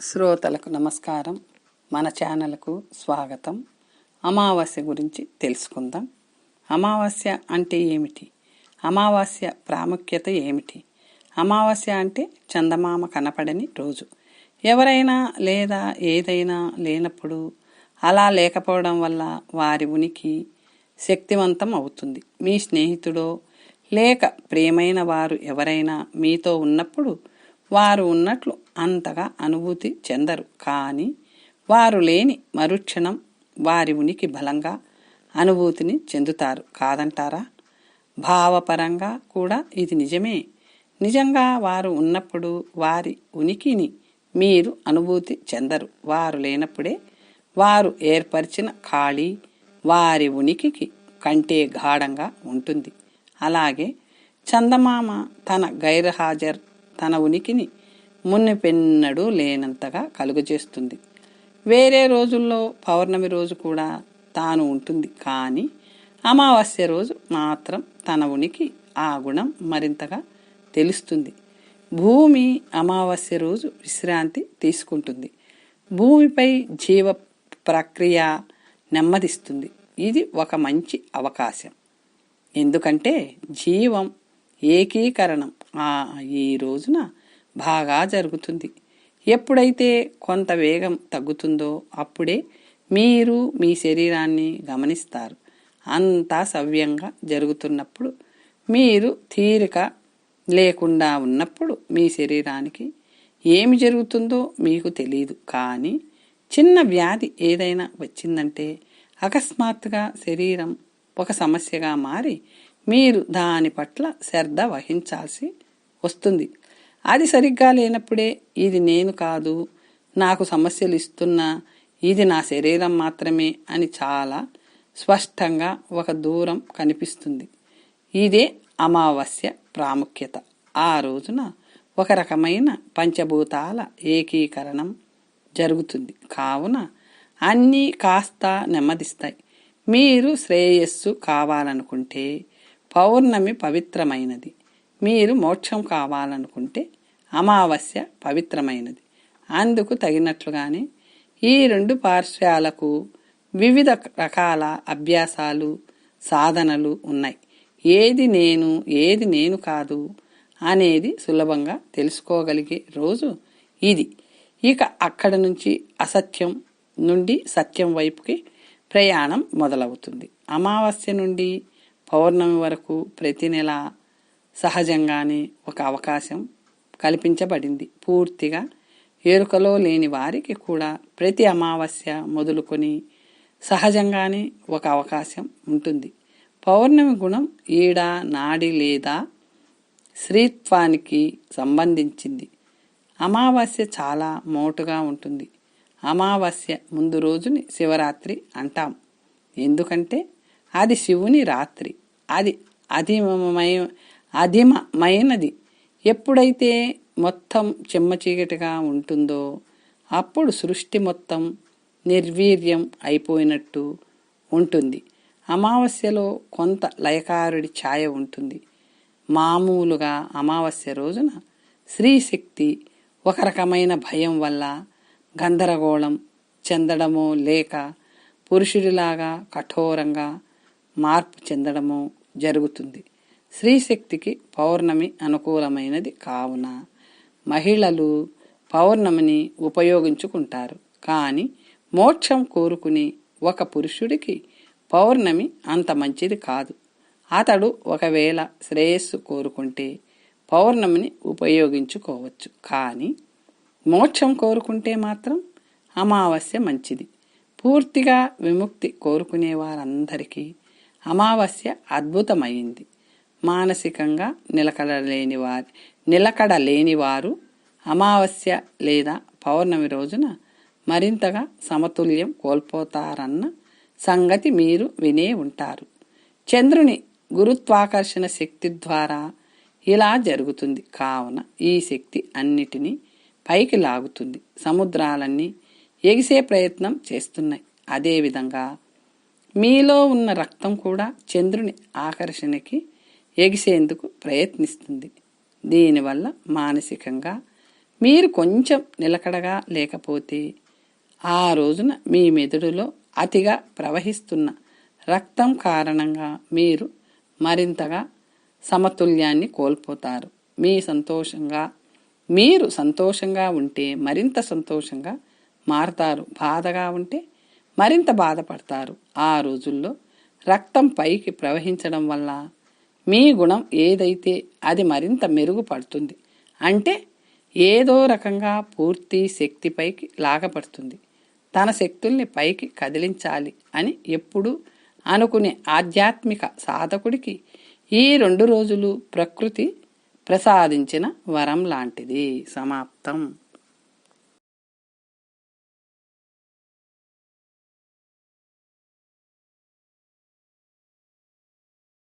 శ్రోతలకు నమస్కారం. మన ఛానల్కు స్వాగతం. అమావాస్య గురించి తెలుసుకుందాం. అమావాస్య అంటే ఏమిటి? అమావాస్య ప్రాముఖ్యత ఏమిటి? అమావాస్య అంటే చందమామ కనపడని రోజు. ఎవరైనా లేదా ఏదైనా లేనప్పుడు అలా లేకపోవడం వల్ల వారి ఉనికి శక్తివంతం అవుతుంది. మీ స్నేహితుడో లేక ప్రేమైన వారు ఎవరైనా మీతో ఉన్నప్పుడు వారు ఉన్నట్లు అంతగా అనుభూతి చెందరు. కానీ వారు లేని మరుక్షణం వారి ఉనికి బలంగా అనుభూతిని చెందుతారు. కాదంటారా? భావపరంగా కూడా ఇది నిజమే. నిజంగా వారు ఉన్నప్పుడు వారి ఉనికిని మీరు అనుభూతి చెందరు. వారు లేనప్పుడే వారు ఏర్పరిచిన ఖాళీ వారి ఉనికికి కంటే గాఢంగా ఉంటుంది. అలాగే చందమామ తన గైర్హాజర్ తన ఉనికిని మున్నెపెన్నడూ లేనంతగా కలుగజేస్తుంది వేరే రోజుల్లో పౌర్ణమి రోజు కూడా తాను ఉంటుంది. కానీ అమావాస్య రోజు మాత్రం తన ఉనికి ఆ గుణం మరింతగా తెలుస్తుంది. భూమి అమావాస్య రోజు విశ్రాంతి తీసుకుంటుంది. భూమిపై జీవ ప్రక్రియ నెమ్మదిస్తుంది. ఇది ఒక మంచి అవకాశం. ఎందుకంటే జీవం ఏకీకరణం. ఈ రోజున బాగా జరుగుతుంది. ఎప్పుడైతే కొంత వేగం తగ్గుతుందో అప్పుడే మీరు మీ శరీరాన్ని గమనిస్తారు. అంతా సవ్యంగా జరుగుతున్నప్పుడు మీరు తీరిక లేకుండా ఉన్నప్పుడు మీ శరీరానికి ఏమి జరుగుతుందో మీకు తెలియదు కానీ చిన్న వ్యాధి ఏదైనా వచ్చిందంటే అకస్మాత్తుగా శరీరం ఒక సమస్యగా మారి మీరు దాని పట్ల శ్రద్ధ వహించాల్సి వస్తుంది. అది సరిగ్గా లేనప్పుడే ఇది నేను కాదు నాకు సమస్యలు ఇస్తున్నా ఇది నా శరీరం మాత్రమే అని చాలా స్పష్టంగా ఒక దూరం కనిపిస్తుంది. ఇదే అమావాస్య ప్రాముఖ్యత. ఆ రోజున ఒక రకమైన పంచభూతాల ఏకీకరణం జరుగుతుంది. కావున అన్నీ కాస్త నెమ్మదిస్తాయి. మీరు శ్రేయస్సు కావాలనుకుంటే పౌర్ణమి పవిత్రమైనది. మీరు మోక్షం కావాలనుకుంటే అమావాస్య పవిత్రమైనది. అందుకు తగినట్లుగానే ఈ రెండు పార్శ్వాలకు వివిధ రకాల అభ్యాసాలు సాధనలు ఉన్నాయి. ఏది నేను ఏది నేను కాదు అనేది సులభంగా తెలుసుకోగలిగే రోజు ఇది. ఇక అక్కడ నుంచి అసత్యం నుండి సత్యం వైపుకి ప్రయాణం మొదలవుతుంది. అమావాస్య నుండి పౌర్ణమి వరకు ప్రతి నెల సహజంగానే ఒక అవకాశం కల్పించబడింది. పూర్తిగా ఎరుకలో లేని వారికి కూడా ప్రతి అమావాస్య మొదలుకొని సహజంగానే ఒక అవకాశం ఉంటుంది. పౌర్ణమి గుణం ఈడ నాడి లేదా స్త్రీత్వానికి సంబంధించింది. అమావాస్య చాలా మోటుగా ఉంటుంది. అమావాస్య ముందు రోజుని శివరాత్రి అంటాం. ఎందుకంటే అది శివుని రాత్రి. అది అధిమమై అధిమమైనది. ఎప్పుడైతే మొత్తం చెమ్మ చీకటిగా ఉంటుందో అప్పుడు సృష్టి మొత్తం నిర్వీర్యం అయిపోయినట్టు ఉంటుంది. అమావాస్యలో కొంత లయకారుడి ఛాయ ఉంటుంది. మామూలుగా అమావాస్య రోజున స్త్రీశక్తి ఒక రకమైన భయం వల్ల గందరగోళం చెందడమో లేక పురుషుడిలాగా కఠోరంగా మార్పు చెందడమో జరుగుతుంది. స్త్రీశక్తికి పౌర్ణమి అనుకూలమైనది కావున మహిళలు పౌర్ణమిని ఉపయోగించుకుంటారు. కానీ మోక్షం కోరుకుని ఒక పురుషుడికి పౌర్ణమి అంత మంచిది కాదు. అతడు ఒకవేళ శ్రేయస్సు కోరుకుంటే పౌర్ణమిని ఉపయోగించుకోవచ్చు. కానీ మోక్షం కోరుకుంటే మాత్రం అమావాస్య మంచిది. పూర్తిగా విముక్తి కోరుకునే వారందరికీ అమావాస్య అద్భుతమైంది. మానసికంగా నిలకడలేని వారి నిలకడలేని వారు అమావాస్య లేదా పౌర్ణమి రోజున మరింతగా సమతుల్యం కోల్పోతారన్న సంగతి మీరు వినే ఉంటారు. చంద్రుని గురుత్వాకర్షణ శక్తి ద్వారా ఇలా జరుగుతుంది. కావున ఈ శక్తి అన్నిటినీ పైకి లాగుతుంది. సముద్రాలన్నీ ఎగిసే ప్రయత్నం చేస్తున్నాయి. అదేవిధంగా మీలో ఉన్న రక్తం కూడా చంద్రుని ఆకర్షణకి ఎగిసేందుకు ప్రయత్నిస్తుంది. దీనివల్ల మానసికంగా మీరు కొంచెం నిలకడగా లేకపోతే ఆ రోజున మీ మెదడులో అతిగా ప్రవహిస్తున్న రక్తం కారణంగా మీరు మరింతగా సమతుల్యాన్ని కోల్పోతారు. మీ సంతోషంగా మీరు సంతోషంగా ఉంటే మరింత సంతోషంగా మారతారు. బాధగా ఉంటే మరింత బాధపడతారు. ఆ రోజుల్లో రక్తం పైకి ప్రవహించడం వల్ల మీ గుణం ఏదైతే అది మరింత మెరుగుపడుతుంది. అంటే ఏదో రకంగా పూర్తి శక్తి పైకి లాగపడుతుంది. తన శక్తుల్ని పైకి కదిలించాలి అని ఎప్పుడు అనుకునే ఆధ్యాత్మిక సాధకుడికి ఈ రెండు రోజులు ప్రకృతి ప్రసాదించిన వరం లాంటిది. సమాప్తం.